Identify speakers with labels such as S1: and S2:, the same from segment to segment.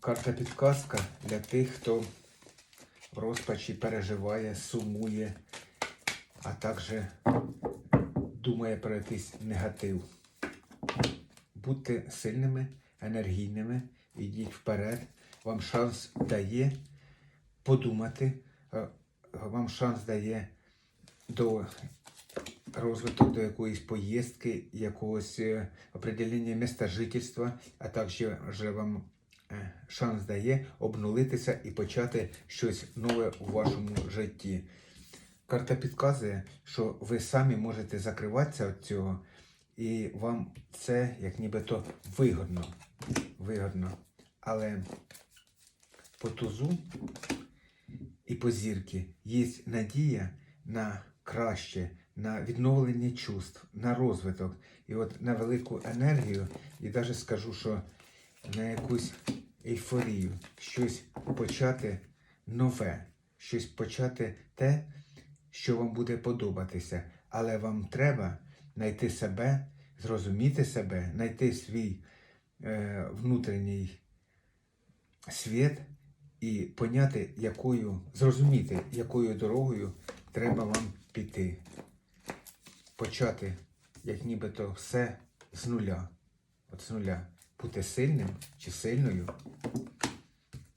S1: Карта підказка для тих, хто в розпачі переживає, сумує, а також думає про якийсь негатив. Будьте сильними, енергійними, йдіть вперед. Вам шанс дає подумати, е, вам шанс дає до розвиток до якоїсь поїздки, якогось е, определення міста жительства, а також вже вам е, шанс дає обнулитися і почати щось нове у вашому житті. Карта підказує, що ви самі можете закриватися від цього, і вам це як нібито вигодно. вигодно. Але по тузу і по зірки є надія на краще, на відновлення чувств, на розвиток, і от на велику енергію, і навіть скажу, що на якусь ейфорію, щось почати нове, щось почати те, що вам буде подобатися. Але вам треба знайти себе, зрозуміти себе, знайти свій е, внутрішній світ і поняти, якою, зрозуміти, якою дорогою треба вам піти. Почати, як нібито все з нуля. От з нуля. Бути сильним чи сильною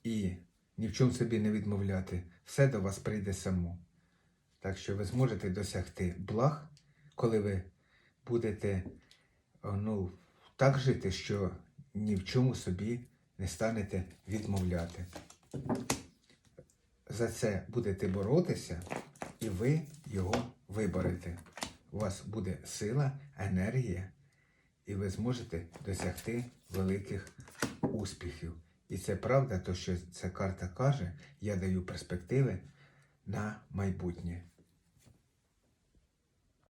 S1: і ні в чому собі не відмовляти. Все до вас прийде само. Так що ви зможете досягти благ, коли ви будете ну, так жити, що ні в чому собі не станете відмовляти. За це будете боротися, і ви його виборете. У вас буде сила, енергія, і ви зможете досягти великих успіхів. І це правда, то що ця карта каже, я даю перспективи на майбутнє.